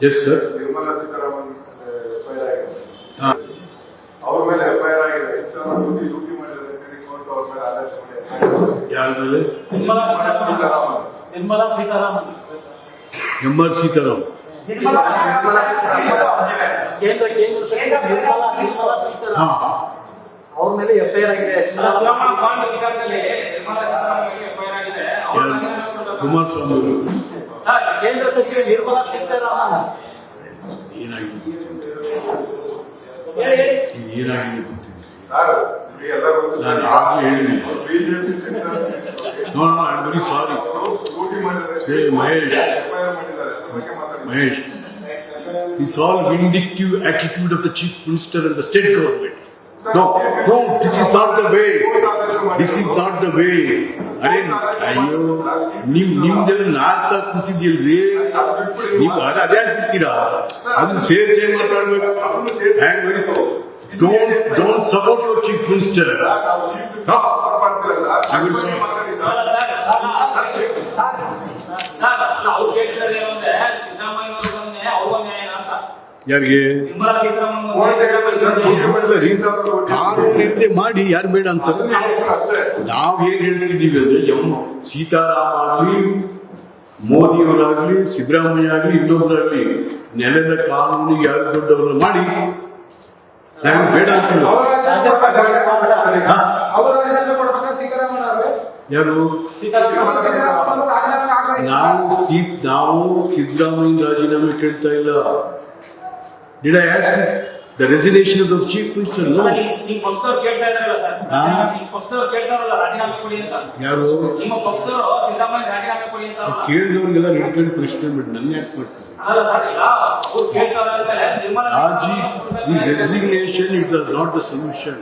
Yes sir Nirmala Sitharaman FIR ಆಗಿದೆ ಹಾ. ಅವ್ರ ಮೇಲೆ ಎಫ್ಐಆರ್ ಆಗಿದೆ. ಡ್ಯೂಟಿ ಡ್ಯೂಟಿ ಮಾಡಿದ್ದಾರೆ. ಅಂತ ಹೇಳಿ ಕೋರ್ಟ್ ಅವ್ರ ಮೇಲೆ ಆದೇಶ ಮಾಡಿ. ಯಾರ ಮೇಲೆ? ನಿರ್ಮಲಾ ಸೀತಾರಾಮನ್. ನಿರ್ಮಲಾ ಸೀತಾರಾಮನ್. ಎಂ ಆರ್ ಸೀತಾರಾಮ್ ಕೇಂದ್ರ ಕೇಂದ್ರ ನಿರ್ಮಲಾ ನಿರ್ಮಲಾ ಅವ್ರ ಮೇಲೆ ಎಫ್ಐಆರ್ ಆಗಿದೆ. ಕುಮಾರಸ್ವಾಮಿ ಅವರು. ಕೇಂದ್ರ ಸಚಿವ ನಿರ್ಮಲಾ ಸೀತಾರಾಮನ್ ಏನಾಗಿದೆ ಹೇಳಿ ಹೇಳಿ ಇದು ಏನಾಗಿದೆ ಗೊತ್ತಿಲ್ಲ ಸರ್ ನಿಮಗೆ ಎಲ್ಲ ಗೊತ್ತು ನಾನು ಆಗ್ಲೇ ಹೇಳಿದ್ದೀನಿ. BJP no no I very sorry duty ಮಾಡಿದ್ದಾರೆ ಸೇ ಮಹೇಶ್ ಎಫ್ಐಆರ್ ಮಾಡಿದ್ದಾರೆ ಅದ್ರ ಬಗ್ಗೆ ಮಾತಾಡಿ Mahesh It's all vindictive attitude of the chief minister and the state government. No, no, this is not the way. This is not the way. ಅರೆ ಅಯ್ಯೋ ನಿಮ್ ನಿಮ್ದೆಲ್ಲ ನಾರ್ತಾ ಕೂತಿದ್ಯಲ್ರಿ ನೀವು ಅದು ಅದೇ ಆಗ್ಬಿಡ್ತೀರಾ ಅದನ್ನ ಸೇರ್ ಸೇರ್ ಮಾತಾಡ್ಬೇಕು ಹ್ಯಾಂಗ್ very don't don't support your chief minister ನಾವು ಚೀಫ್ ಮಾಡ್ತಿರಲ್ಲ I will say- ಯಾರಿಗೆ? ಕಾನೂನಿಂದ ಮಾಡಿ ಯಾರು ಬೇಡ ಅಂತ? ನಾವು ಏನ್ ಹೇಳ್ತಿದ್ದೀವಿ ಅಂದ್ರೆ ಎಂ ಸೀತಾರಾಮ ಆಗ್ಲಿ ಮೋದಿಯವರಾಗ್ಲಿ ಸಿದ್ದರಾಮಯ್ಯ ಆಗಲಿ ಇನ್ನೊಬ್ಬರಾಗ್ಲಿ ನೆಲದ ಕಾನೂನು ಯಾರು ದೊಡ್ಡವರು ಮಾಡಿ ನಾವು ಬೇಡ ಅಂತ ಯಾರು. ನಾವು ನಾವು ಸಿದ್ದರಾಮಯ್ಯ ರಾಜೀನಾಮೆ ಕೇಳ್ತಾ ಇಲ್ಲ. Did I ask the resignation of the chief minister no ಯಾರು ಕೇಳಿದವ್ರಿಗೆಲ್ಲ ಹಿಡ್ಕೊಂಡು ಪ್ರಶ್ನೆ ಮಾಡಿ ನನ್ನ ಯಾಕೆ ಮಾಡ್ತಾರೆ the resignation it was not the solution.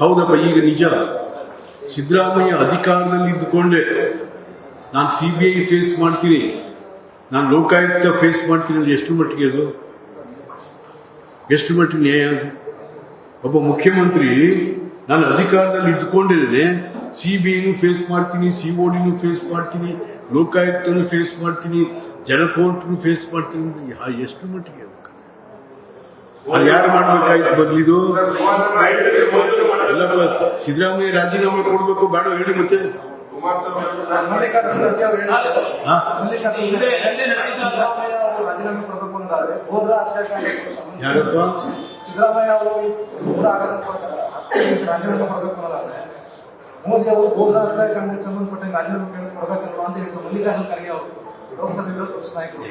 ಹೌದಪ್ಪ ಈಗ ನಿಜ. ಸಿದ್ದರಾಮಯ್ಯ ಅಧಿಕಾರದಲ್ಲಿ ಇದ್ದುಕೊಂಡೆ ನಾನು ಸಿ ಬಿ ಐ ಫೇಸ್ ಮಾಡ್ತೀನಿ. ನಾನು ಲೋಕಾಯುಕ್ತ ಫೇಸ್ ಮಾಡ್ತೀನಿ ಅಂದ್ರೆ ಎಷ್ಟು ಮಟ್ಟಿಗೆ ಅದು? ಎಷ್ಟು ಮಟ್ಟಿಗೆ ನ್ಯಾಯ ಅದು? ಒಬ್ಬ ಮುಖ್ಯಮಂತ್ರಿ ನಾನು ಅಧಿಕಾರದಲ್ಲಿ ಇದ್ದುಕೊಂಡಿದ್ದೇನೆ ಸಿ ಬಿ ಐನು ಫೇಸ್ ಮಾಡ್ತೀನಿ ಸಿ ಡಿನೂ ಫೇಸ್ ಮಾಡ್ತೀನಿ ಲೋಕಾಯುಕ್ತನೂ ಫೇಸ್ ಮಾಡ್ತೀನಿ ಜನಕೋರ್ಟ್ನು ಫೇಸ್ ಮಾಡ್ತೀನಿ ಅಂದ್ರೆ ಎಷ್ಟು ಮಟ್ಟಿಗೆ ಅದು? ಯಾರು ಮಾಡಬೇಕಾಯ್ತು ಬದಲಿದು ಎಲ್ಲ ಸಿದ್ದರಾಮಯ್ಯ ರಾಜೀನಾಮೆ ಕೊಡ್ಬೇಕು ಬೇಡ ಹೇಳಿ ಮತ್ತೆ. ಹಿಂದೆ ಹಿಂದೆ ರಾಜೀನಾಮೆ ಕೊಡಬೇಕು ಅಂದಾದ್ರೆ ಸಂಬಂಧ- ಯಾರಪ್ಪ ಸಿದ್ದರಾಮಯ್ಯ ಅವರು ಘೋರ ಆಘಾತ ಕೊಡ್ತಾರೆ. ರಾಜೀನಾಮೆ ಕೊಡಬೇಕು ಅನ್ನೋದಾದ್ರೆ ಮೋದಿ ಅವರು ಘೋರ ಹತ್ಯಾಕಾಂಡಕ್ಕೆ ಸಂಬಂಧಪಟ್ಟಂಗೆ ರಾಜೀನಾಮೆ ಕೊಡಬೇಕಲ್ವಾ ಅಂತ ಹೇಳಿದ್ರು ಮಲ್ಲಿಕಾರ್ಜುನ ಖರ್ಗೆ ಅವರು ಲೋಕಸಭೆ ವಿರೋಧ ಪಕ್ಷ ನಾಯಕರು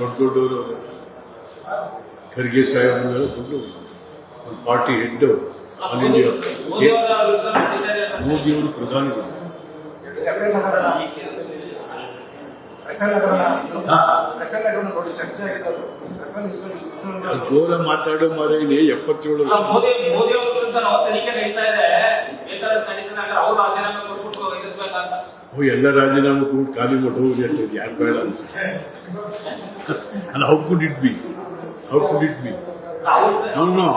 ದೊಡ್ಡ ದೊಡ್ಡವರು. ಖರ್ಗೆ ಸಾಹೇಬರು ದೊಡ್ಡ ಪಾರ್ಟಿ ಹೆಡ್ ಆಲ್ ಇಂಡಿಯಾ ಮೋದಿಯವರು ಪ್ರಧಾನಿಗಳು ರಫೇಲ್ ಮಾತಾಡು ಮರೇನಿ ಎಪ್ಪತ್ತೇಳು ಮೋದಿ ಮೋದಿ ಅವ್ರ ನಾವು ತನಿಖೆ ನಡೀತಾ ಇದೆ. ಬೇಕಾದಷ್ಟು ನಡೀತದೆ ಅಂದ್ರೆ ಅವ್ರು ರಾಜೀನಾಮೆ ಕೊಟ್ಬಿಟ್ಟು ಎದುರಿಸ್ಬೇಕಂತ. ಓ ಎಲ್ಲ ರಾಜೀನಾಮೆ ಕೊಟ್ಟು ಖಾಲಿ ಮಾಡಿ ಹೋಗಿ ಅಂತ ಯಾರು ಬೇಡ ಅಂತ. ಅಲ್ಲ how could it be how could it be ಅವ್ರು ನೋ ನೋ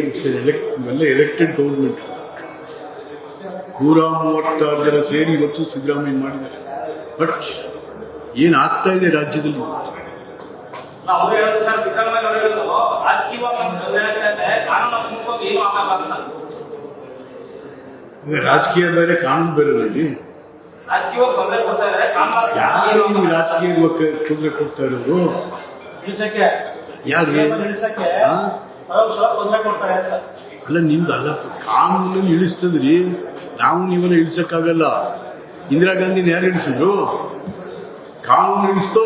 ಇಟ್ಸ್ ಎಲೆಕ್ಟ್ ಎಲ್ಲ ಎಲೆಕ್ಟೆಡ್ ಗೌರ್ಮೆಂಟ್ ನೂರ ಮೂವತ್ತಾರು ಜನ ಸೇರಿ ಇವತ್ತು ಸಿದ್ದರಾಮಯ್ಯ ಮಾಡಿದ್ದಾರೆ. ಬಟ್ ಏನಾಗ್ತಾ ಆಗ್ತಾ ಇದೆ ರಾಜ್ಯದಲ್ಲಿ? ರಾಜಕೀಯ ಬೇರೆ ಕಾನೂನು ಬೇರೆ ಇದ್ದಾರೆ ಯಾರು ನಿಮ್ಗೆ ರಾಜಕೀಯ ತೊಂದರೆ ಕೊಡ್ತಾ ಇರೋರು ಇಳಿಸಕ್ಕೆ ಯಾರು? ಅಲ್ಲ ನಿಮ್ದು ಅಲ್ಲ ಕಾನೂನಲ್ಲಿ ಇಳಿಸ್ತದ್ರಿ ನಾವು ನೀವನ್ನ ಇಳಿಸಕ್ಕಾಗಲ್ಲ. ಇಂದಿರಾ ಗಾಂಧಿನ ಯಾರು ಇಳಿಸಿದ್ರು? ಕಾನೂನು ಇಳಿಸ್ತೋ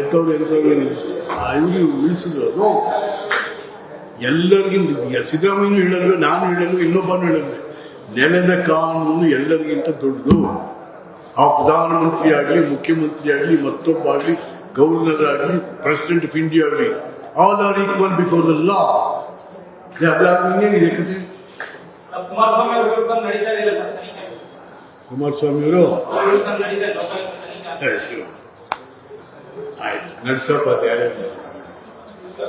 ಎಂಥವ್ರು ಎಂಥವ್ರು ಇವರು ಇಳಿಸಿದ್ರು ಅದು. ಎಲ್ಲರಿಗಿಂತ ಸಿದ್ದರಾಮಯ್ಯನೂ ಹೇಳಲ್ವೇ ನಾನು ಹೇಳಲ್ವೇ ಇನ್ನೊಬ್ಬನು ಹೇಳಲ್ವೇ ನೆಲದ ಕಾನೂನು ಎಲ್ಲರಿಗಿಂತ ದೊಡ್ಡದು. ಆ ಪ್ರಧಾನಮಂತ್ರಿ ಆಗಲಿ, ಮುಖ್ಯಮಂತ್ರಿ ಆಗಲಿ, ಮತ್ತೊಬ್ಬ ಆಗಲಿ, ಗವರ್ನರ್ ಆಗಲಿ, ಪ್ರೆಸಿಡೆಂಟ್ ಆಫ್ ಇಂಡಿಯಾ ಆಗಲಿ all are equal before the law ಅದಾದ್ಮೇಲೆ ಇನ್ನೇನಿದೆ ಕತೆ ಕುಮಾರಸ್ವಾಮಿ ಅವ್ರ ವಿರುದ್ಧ ನಡೀತಾ ಇದೆ ಸರ್. ತನಿಖೆ ಕುಮಾರಸ್ವಾಮಿ ಅವರು ಅವ್ರ ವಿರುದ್ಧ ನಡೀತಾ ಇದೆ ಲೋಕಾಯುಕ್ತ ತನಿಖೆ ಆಯ್ತು ನಡ್ಸಪ್ಪ ಅದು ಯಾರ್ಯಾರು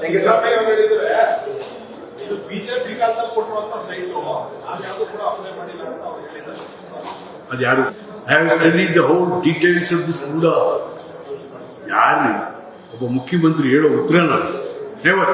ಸಿದ್ದರಾಮಯ್ಯ ಅವರು ಹೇಳಿದ್ರೆ ಇದು ಬಿಜೆಪಿ ಕಾಲದಲ್ಲಿ ಕೊಟ್ಟಿರುವಂತ ಸೈಟು ನಾನು ಯಾವುದು ಕೂಡ ಅಪ್ಲೈ ಮಾಡಿಲ್ಲ ಅಂತ ಅವ್ರು ಹೇಳಿದ್ದಾರೆ. ಅದು ಯಾರು I have studied the whole details of this ಕೂಡ ಯಾರು? ಒಬ್ಬ ಮುಖ್ಯಮಂತ್ರಿ ಹೇಳೋ ಉತ್ತರನ ನೆವರ್